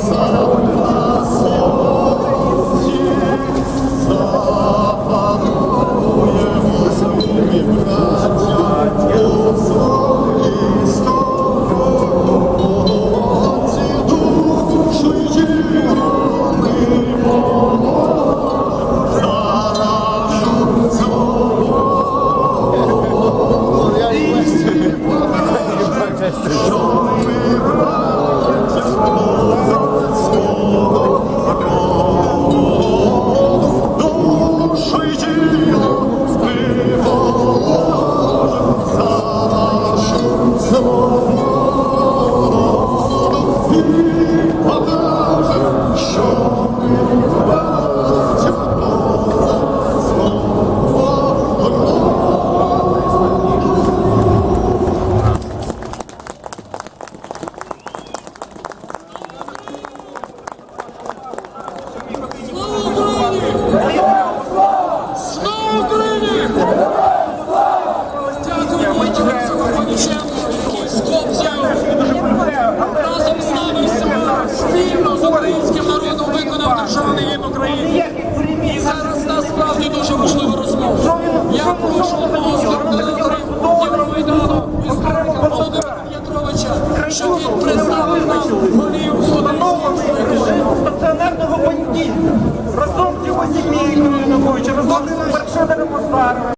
Lord. Street Україні! Дякую Володимиру Володимиру і разом з нами всіма спільно з українським народом виконав державний гімн України. І зараз насправді дуже важлива розмова. Я прошу одного з координатора Євромайдану історика Володимира П'ятровича, щоб він представив нам голів Ходорівської. Стаціонарного понеділка усіх мій, Януковича, розводили вершителем Мостара.